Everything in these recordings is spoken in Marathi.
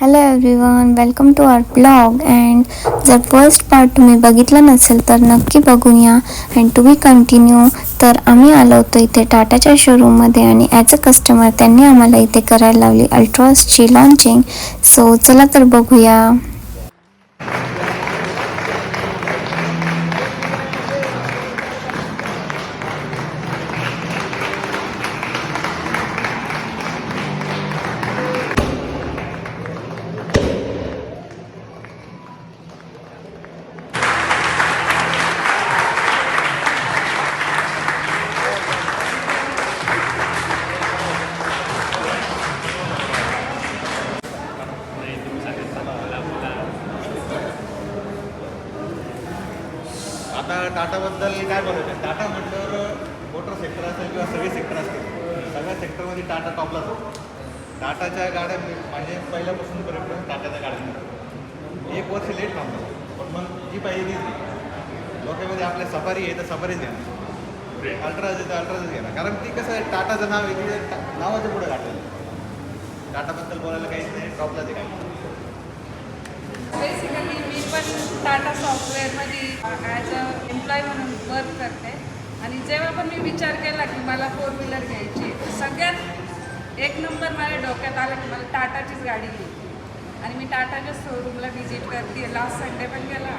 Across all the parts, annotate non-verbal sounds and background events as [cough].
Hello everyone welcome to our blog and जर फर्स्ट पार्ट तुम्ही बघितला नसेल तर नक्की बघून या अँड टू बी कंटिन्यू तर आम्ही आलो होतो इथे टाटाच्या शोरूममध्ये आणि ॲज अ कस्टमर त्यांनी आम्हाला इथे करायला लावली अल्ट्रॉसची लॉन्चिंग सो चला तर बघूया. टाटाबद्दल काय बोलायचं टाटा म्हटल्यावर मोटर सेक्टर असेल किंवा सगळे सेक्टर असतील सगळ्या सेक्टरमध्ये टाटा टॉपला जातो. टाटाच्या गाड्या म्हणजे पहिल्यापासून पर्यंत टाटाच्या गाड्या एक वर्ष लेट थांबतो पण मग जी पाहिजे ती लोकांमध्ये आपल्या सफारी आहे तर सफारीच घेणार अल्ट्राज आहे तर अल्ट्राजच घ्या कारण ती कसं आहे टाटाचं नाव आहे तिथे नावाचं टा- नावाच्या पुढे गाठलेलं टाटाबद्दल बोलायला काहीच नाही टॉपला ते काही. पण टाटा सॉफ्टवेअरमध्ये ॲज अ एम्प्लॉय म्हणून वर्क करते. आणि जेव्हा पण मी विचार केला की मला फोर व्हीलर घ्यायची तर सगळ्यात एक नंबर माझ्या डोक्यात आला की मला टाटाचीच गाडी घ्यायची आणि मी टाटाच्या शोरूमला व्हिजिट करते लास्ट संडे पण गेला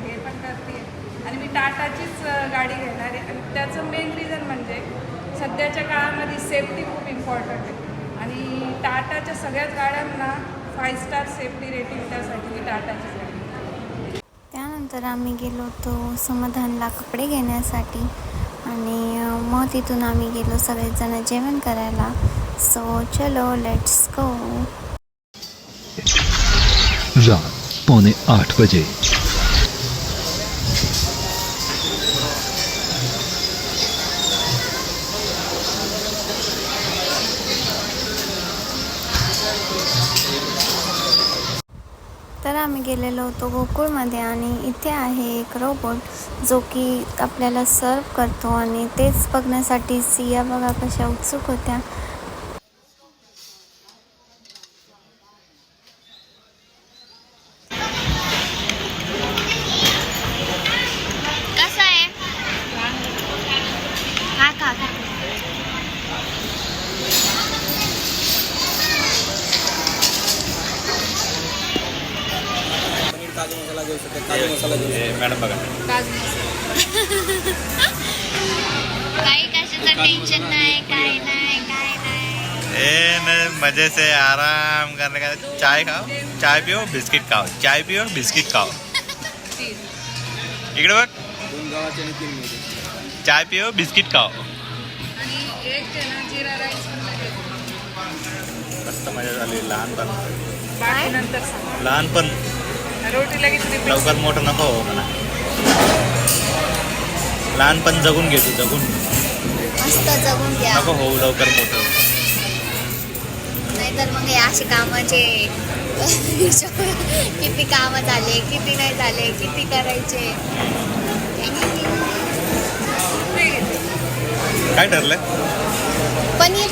हे पण करते आणि मी टाटाचीच गाडी घेणार आहे. आणि त्याचं मेन रिझन म्हणजे सध्याच्या काळामध्ये सेफ्टी खूप इम्पॉर्टंट आहे. आणि टाटाच्या सगळ्याच गाड्यांना फाईव्ह स्टार सेफ्टी रेटिंग त्यासाठी मी टाटाचीच त्यानंतर आम्ही गेलो होतो समाधानला कपडे घेण्यासाठी. आणि मग तिथून आम्ही गेलो सगळेजण जेवण करायला. सो चलो लेट्स गो रात पौने आठ बजे तर आम्ही गेलेलो होतो गोकुळमध्ये आणि इथे आहे एक रोबोट जो की आपल्याला सर्व करतो आणि तेच बघण्यासाठी सिया बघा कशा उत्सुक होत्या कसं आहे हा का का पनीर काजू मसाला घेऊ शकतो काजू मसाला घेऊ शकतो. मॅडम बघा. काही कशाचं टेन्शन नाही काय नाही काय नाही. ए न मजे से आराम करने का चाय खाओ चाय पिओ बिस्किट खाओ. चाय पिओ बिस्किट खाओ. [laughs] इकडे बघ. दोन गावाचे आणि तीन मिळते चाय पिओ बिस्किट खाओ. आणि एक जिरा राईस मस्त मजा झाली लहानपण. लहानपण. रोटी लगेच repeat लवकर मोठं नको हो मला. लहानपण जगून घे तू जगून. मस्त जगून घ्या. नको होऊ लवकर मोठं नाहीतर मग हे असे कामाचे [laughs] किती कामं झाले किती नाही झाले किती करायचे. काय ठरलंय पनीर.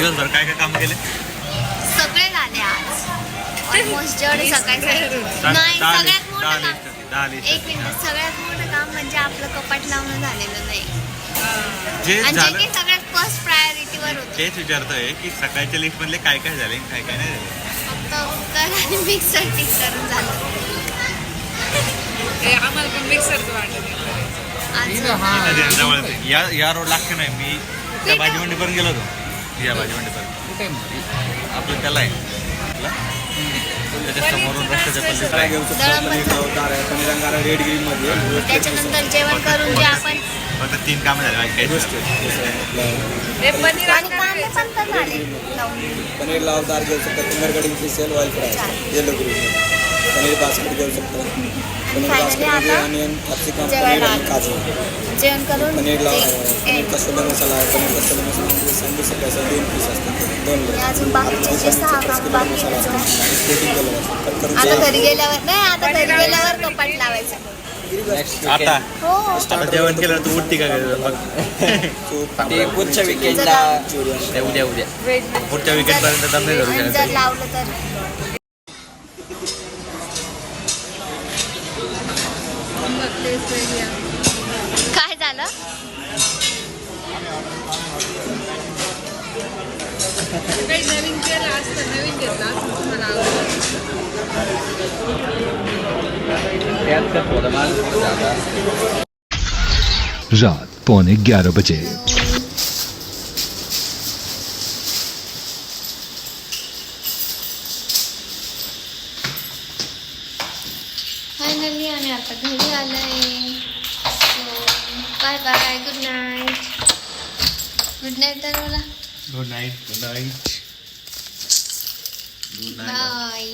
दिवसभर काय काय काम केले? सगळे झाले आज. ऑलमोस्ट जेवढे सकाळी दहा- नाही दहा सगळ्यात लिस्ट- दहा मोठं लिस्ट काम दहा लिस्ट एक मिनिट सगळ्यात मोठं काम म्हणजे आपलं कपाट लावणं झालेलं नाही. जे आणि जे झालं काही सगळ्यात फर्स्ट प्रायोरिटीवर होतं. तेच विचारतोय की सकाळच्या लिस्ट मधले काय काय झाले आणि काय काय नाही झाले? फक्त कुकर आणि मिक्सर टिक करून झालं. आम्हाला पण मिक्सरचं वाटत आज नदी जवळच आहे. या या रोड लागते नाही मी त्या भाजी मंडीपर्यंत गेलो होतो. या भाजी मंडीपर्यंत आपलं त्याला आहे? त्याच्या समोरून रस्त्याच्या काय आहे. घेऊ शकतो लावदार आहे रेड ग्रीन मध्ये. रोस्टेड त्याच्यानंतर जेवण करून जे आपण फक्त तीन कामं झाले बाकी काहीच हे पनीर आणि कांदे पण तर झाले लावून पनीर लावदार घेऊ शकतो. Finger cutting fish oil fry yellow green paneer basket घेऊ शकतो. पनीर Finally बास्केटमध्ये आता अनियन कॅप्सिकम जेवायला पनीर आणि आलो. काजू. जेवण करून पनीर लाव ते- पनीर कस्तुरी मसाला आहे. पनीर कस्तुरी मसाला. असं दोन पीस असतात दोन आणि अजून बाकीचे जे सहा बाकी आहेत. आता घरी गेल्यावर नाही आता घरी गेल्यावर कपाट लावायचं. आता? हो. आता जेवण केलं तू उठती का [laughs] ते पुढच्या विकेंडला ते उद्या उद्या. व्हेज पुढच्या weekend पर्यंत दम नाही धरू शकत जर लावलं तर. काय झालं? काही नवीन केलं असतं नवीन घेतलं असतं तुम्हाला आवडलं रात पौने ग्यारह बजे। फायनली आम्ही आता घरी bye bye good night good night तर मला good night good night bye